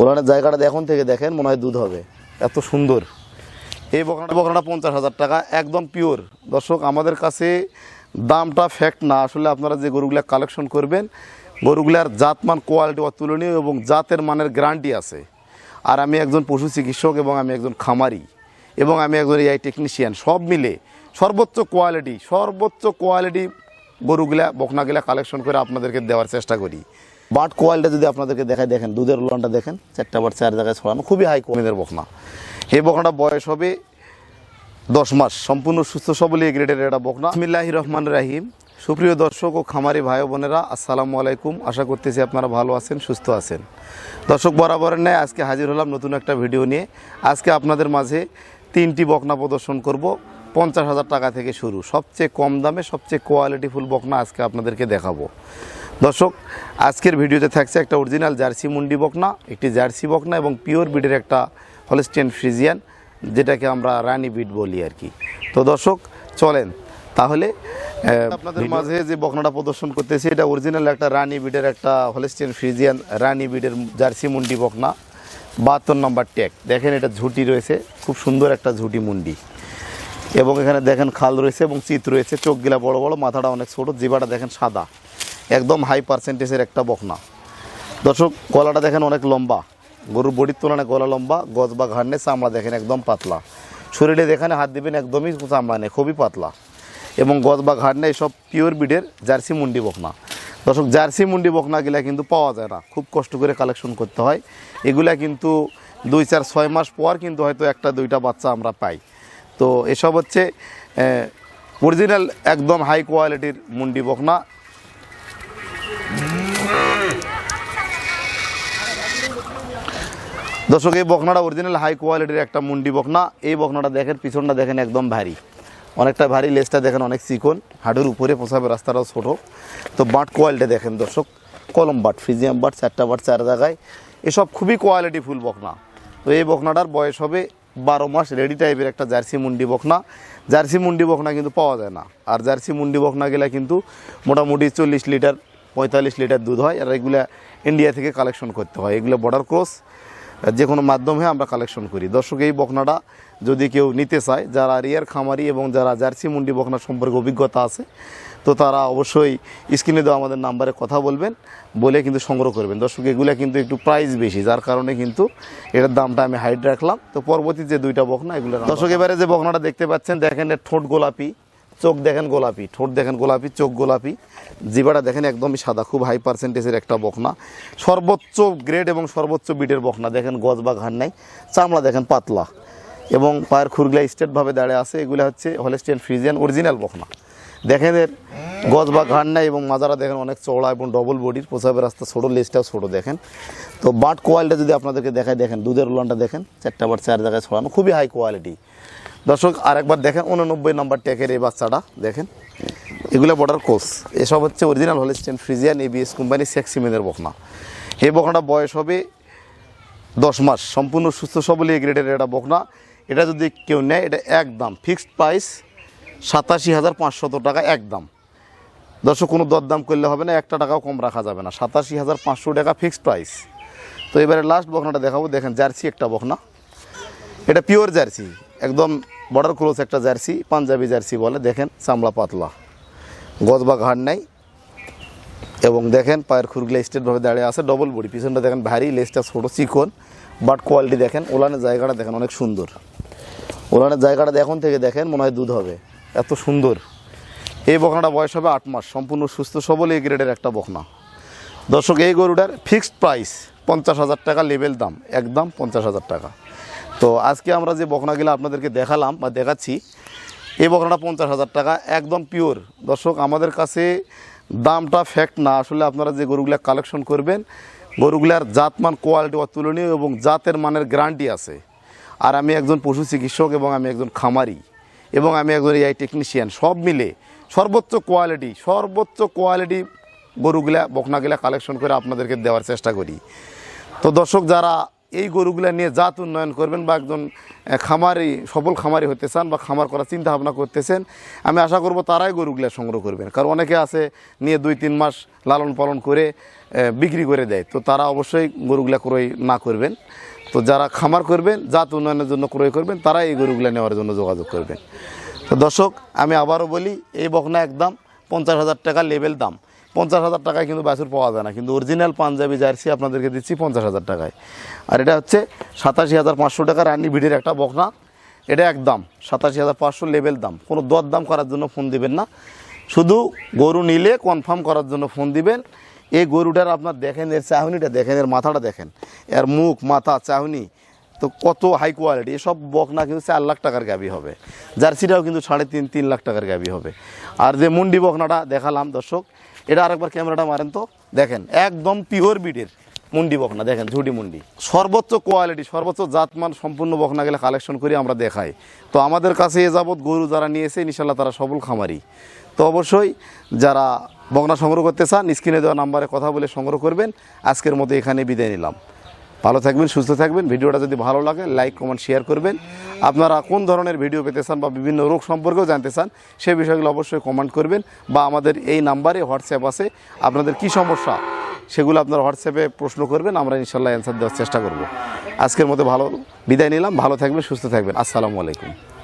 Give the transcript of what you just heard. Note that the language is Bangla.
ওলানের জায়গাটা এখন থেকে দেখেন মনে হয় দুধ হবে। এত সুন্দর। এই বকনাটা বকনাটা পঞ্চাশ হাজার টাকা, একদম পিওর দর্শক, আমাদের কাছে দামটা ফ্যাক্ট না। আসলে আপনারা যে গরুগুলা কালেকশন করবেন, গরুগুলার জাতমান কোয়ালিটি অতুলনীয় এবং জাতের মানের গ্যারান্টি আছে। আর আমি একজন পশু চিকিৎসক এবং আমি একজন খামারি এবং আমি একজন এআই টেকনিশিয়ান সব মিলে সর্বোচ্চ কোয়ালিটি সর্বোচ্চ কোয়ালিটি গরুগুলা, বকনাগুলা কালেকশন করে আপনাদেরকে দেওয়ার চেষ্টা করি। বাট কোয়ালিটি যদি আপনাদেরকে দেখায় দেখেন, দুধের উলানটা দেখেন, চারটা বার চার জায়গায় ছড়ানো, খুবই হাই কোয়ালিটির বকনা। এই বকনাটা বয়স হবে দশ মাস, সম্পূর্ণ সুস্থ সবল এই গ্রেডের এটা বকনা। বিসমিল্লাহি রহমান রাহিম। সুপ্রিয় দর্শক ও খামারি ভাই বোনেরা, আসসালামু আলাইকুম। আশা করতেছি আপনারা ভালো আছেন, সুস্থ আছেন। দর্শক বরাবরের ন্যায় আজকে হাজির হলাম নতুন একটা ভিডিও নিয়ে। আজকে আপনাদের মাঝে তিনটি বকনা প্রদর্শন করব। পঞ্চাশ হাজার টাকা থেকে শুরু। সবচেয়ে কম দামে সবচেয়ে কোয়ালিটিফুল বকনা আজকে আপনাদেরকে দেখাবো। দর্শক আজকের ভিডিওতে থাকছে একটা অরিজিনাল জার্সি মুন্ডি বকনা একটি জার্সি বকনা এবং পিওর বিডের একটা হলস্টেন ফ্রিজিয়ান যেটাকে আমরা রানী বিট বলি আর কি। তো দর্শক চলেন। তাহলে আপনাদের মাঝে যে বকনাটা প্রদর্শন করতেছি এটা অরিজিনাল একটা রানী বিডের একটা হলস্টেন ফ্রিজিয়ান রানী বিডের জার্সি মুন্ডি বকনা বাহাত্তর নম্বর ট্যাগ। দেখেন এটা ঝুটি রয়েছে খুব সুন্দর একটা ঝুটি মুন্ডি। এবং এখানে দেখেন খাল রয়েছে এবং চিত রয়েছে চোখগুলা বড় বড় মাথাটা অনেক ছোট জিবাটা দেখেন সাদা। একদম হাই পার্সেন্টেজের একটা বকনা। দর্শক, গলাটা দেখেন অনেক লম্বা। গরুর বডির তুলনায় গলা লম্বা, গজ বা ঘাড়নে চামড়া দেখেন একদম পাতলা। শরীরে যেখানে হাত দিবেন একদমই চামড়া নেই, খুবই পাতলা। এবং গজ বা ঘাড়নে এসব পিওর বিডের জার্সি মুন্ডি বকনা। দর্শক, জার্সি মুন্ডি বকনাগুলা কিন্তু পাওয়া যায় না। খুব কষ্ট করে কালেকশন করতে হয়। এগুলা কিন্তু দুই চার ছয় মাস পর কিন্তু হয়তো একটা, দুইটা বাচ্চা আমরা পাই। তো এসব হচ্ছে অরিজিনাল একদম হাই কোয়ালিটির মুন্ডি বকনা। দর্শক, এই বকনাটা অরিজিনাল হাই কোয়ালিটির একটা মুন্ডি বকনা। এই বকনাটা দেখেন, পিছনটা দেখেন একদম ভারী। অনেকটা ভারী লেজটা দেখেন অনেক চিকন। হাডুর উপরে পোষাবে, রাস্তাটাও ছোটো। তো বাট কোয়ালিটি দেখেন দর্শক, কলম বাট, ফ্রিজিয়াম বাট, চারটা বাট, চার জায়গায়। এসব খুবই কোয়ালিটি ফুল বকনা। তো এই বকনাটার বয়স হবে বারো মাস রেডি টাইপের একটা জার্সি মুন্ডি বকনা। জার্সি মুন্ডি বকনা কিন্তু পাওয়া যায় না। আর জার্সি মুন্ডি বকনা গেলে কিন্তু মোটামুটি চল্লিশ লিটার, পঁয়তাল্লিশ লিটার দুধ হয়। আর এগুলা ইন্ডিয়া থেকে কালেকশন করতে হয়। এগুলো বর্ডার ক্রস যে কোনো মাধ্যমে আমরা কালেকশন করি। দর্শক এই বকনাটা যদি কেউ নিতে চায় যারা রিয়ার খামারি এবং যারা জার্সি মুন্ডি বকনা সম্পর্কে অভিজ্ঞতা আছে তো তারা অবশ্যই স্ক্রিনে দেওয়া আমাদের নাম্বারে কথা বলবেন বলে কিন্তু সংগ্রহ করবেন। দর্শক এগুলো কিন্তু একটু প্রাইস বেশি যার কারণে কিন্তু এটার দামটা আমি হাইড রাখলাম। তো পরবর্তী যে দুইটা বকনা এগুলো দর্শক এবারে যে বকনাটা দেখতে পাচ্ছেন দেখেন এর ঠোঁট গোলাপি। চোখ দেখেন গোলাপি, ঠোঁট দেখেন গোলাপি, চোখ গোলাপি। জিবাটা দেখেন একদমই সাদা, খুব হাই পার্সেন্টেজের একটা বকনা। সর্বোচ্চ গ্রেড এবং সর্বোচ্চ বিটের বকনা, দেখেন গজ বা ঘাড় নাই, চামড়া দেখেন পাতলা। এবং পায়ের খুরগুলা স্টেটভাবে দাঁড়িয়ে আছে, এগুলো হচ্ছে হলেস্টিয়ান ফ্রিজিয়ান অরিজিনাল বকনা। দেখেন এর গজ বা ঘাড় নাই এবং মাজারা দেখেন অনেক চওড়া এবং ডবল বডির পোষাবের রাস্তা ছোটো লেজটাও ছোটো, দেখেন। তো বাট কোয়ালিটি যদি আপনাদেরকে দেখায় দেখেন, দুধের উলানটা দেখেন, চারটা বার চার জায়গায় ছড়ানো, খুবই হাই কোয়ালিটি দর্শক, আরেকবার দেখেন, উননব্বই নম্বর ট্যাকের এই বাচ্চাটা, দেখেন। এগুলো বর্ডার কোর্স এসব হচ্ছে original holstein friesian ABS company সেক্সিমেনের বকনা। এই বকনাটা বয়স হবে দশ মাস। সম্পূর্ণ সুস্থ সবল এই গ্রেডের এটা বকনা। এটা যদি কেউ নেয়, এটা একদম ফিক্সড প্রাইস সাতাশি হাজার পাঁচশত টাকা একদম দর্শক, কোনো দরদাম করলে হবে না, একটা টাকাও কম রাখা যাবে না। সাতাশি হাজার পাঁচশো টাকা ফিক্সড প্রাইস তো এবারে লাস্ট বকনাটা দেখাবো। দেখেন, জার্সি একটা বকনা। এটা পিওর জার্সি। একদম বর্ডার ক্রস একটা জার্সি, পাঞ্জাবি জার্সি বলে, দেখেন চামড়া পাতলা। গজ বা ঘাড় নাই। এবং দেখেন পায়ের খুরগুলো স্টেটভাবে দাঁড়িয়ে আছে ডবল বডি পিছনটা দেখেন ভারী লেজটা ছোটো, চিকন বাট কোয়ালিটি দেখেন, ওলানের জায়গাটা দেখেন অনেক সুন্দর। ওলানের জায়গাটা এখন থেকে দেখেন, মনে হয় দুধ হবে। এত সুন্দর। এই বকনাটা বয়স হবে আট মাস, সম্পূর্ণ সুস্থ, সবল এই গ্রেডের একটা বকনা দর্শক, এই গরুটার ফিক্সড প্রাইস পঞ্চাশ হাজার টাকা লেভেল দাম, একদম পঞ্চাশ হাজার টাকা। তো আজকে আমরা যে বকনাগুলো আপনাদেরকে দেখালাম বা দেখাচ্ছি, এই বকনাটা পঞ্চাশ হাজার টাকা, একদম পিওর দর্শক, আমাদের কাছে দামটা ফ্যাক্ট না, আসলে আপনারা যে গরুগুলা কালেকশন করবেন, গরুগুলার জাতমান কোয়ালিটি অতুলনীয় এবং জাতের মানের গ্যারান্টি আছে। আর আমি একজন পশু চিকিৎসক এবং আমি একজন খামারি এবং আমি একজন এআই টেকনিশিয়ান সব মিলে সর্বোচ্চ কোয়ালিটি সর্বোচ্চ কোয়ালিটি গরুগুলা, বকনাগুলা কালেকশন করে আপনাদেরকে দেওয়ার চেষ্টা করি। তো দর্শক, যারা এই গরুগুলা নিয়ে জাত উন্নয়ন করবেন বা একজন খামারি, সফল খামারি হতে চান বা খামার করার চিন্তা ভাবনা করতেছেন, আমি আশা করব তারাই গরুগুলা সংগ্রহ করবেন। কারণ অনেকে আছে নিয়ে দুই, তিন মাস লালন পালন করে বিক্রি করে দেয়। তো তারা অবশ্যই গরুগুলা ক্রয় না করবেন। তো যারা খামার করবেন, জাত উন্নয়নের জন্য ক্রয় করবেন তারা এই গরুগুলা নেওয়ার জন্য যোগাযোগ করবেন। তো দর্শক, আমি আবারও বলি, এই বকনা একদম পঞ্চাশ হাজার টাকা লেভেল দাম। পঞ্চাশ হাজার টাকায় কিন্তু বাছুর পাওয়া যায় না। কিন্তু অরিজিনাল পাঞ্জাবি জার্সি আপনাদেরকে দিচ্ছি পঞ্চাশ হাজার টাকায়। আর এটা হচ্ছে সাতাশি হাজার পাঁচশো টাকা রানি ভিডির একটা বকনা। এটা একদম সাতাশি হাজার পাঁচশো লেভেল দাম। কোনো দর দাম করার জন্য ফোন দিবেন না। শুধু গরু নিলে কনফার্ম করার জন্য ফোন দিবেন। এই গরুটার আপনার দেখেন, এর চাহনিটা দেখেন, এর মাথাটা দেখেন। এর মুখ, মাথা, চাহনি, তো কত হাই কোয়ালিটি এসব বকনা কিন্তু চার লাখ টাকার গাবি হবে। জার্সিটাও কিন্তু সাড়ে তিন তিন লাখ টাকার গাবি হবে। আর যে মুন্ডি বকনাটা দেখালাম দর্শক এটা আরেকবার ক্যামেরাটা মারেন তো। দেখেন, একদম পিওর বিডের মুন্ডি বকনা, দেখেন, ঝুটি মুন্ডি। সর্বোচ্চ কোয়ালিটি সর্বোচ্চ জাতমান সম্পূর্ণ বকনা গেলে কালেকশন করে, আমরা দেখাই। তো আমাদের কাছে এ যাবৎ গরু যারা নিয়েছে ইনশাল্লাহ তারা সবল খামারি। তো অবশ্যই যারা বকনা সংগ্রহ করতে চান, স্ক্রিনে দেওয়া নাম্বারে কথা বলে সংগ্রহ করবেন। আজকের মতো এখানে বিদায় নিলাম। ভালো থাকবেন, সুস্থ থাকবেন। ভিডিওটা যদি ভালো লাগে লাইক কমেন্ট শেয়ার করবেন। আপনারা কোন ধরনের ভিডিও পেতে চান বা বিভিন্ন রোগ সম্পর্কেও জানতে চান সেই বিষয়গুলো অবশ্যই কমেন্ট করবেন বা আমাদের এই নাম্বারে হোয়াটসঅ্যাপ আছে। আপনাদের কি সমস্যা, সেগুলো আপনারা হোয়াটসঅ্যাপে প্রশ্ন করবেন, আমরা ইনশাল্লাহ অ্যান্সার দেওয়ার চেষ্টা করব। আজকের মতো ভালো, বিদায় নিলাম, ভালো থাকবেন, সুস্থ থাকবেন। আসসালামু আলাইকুম।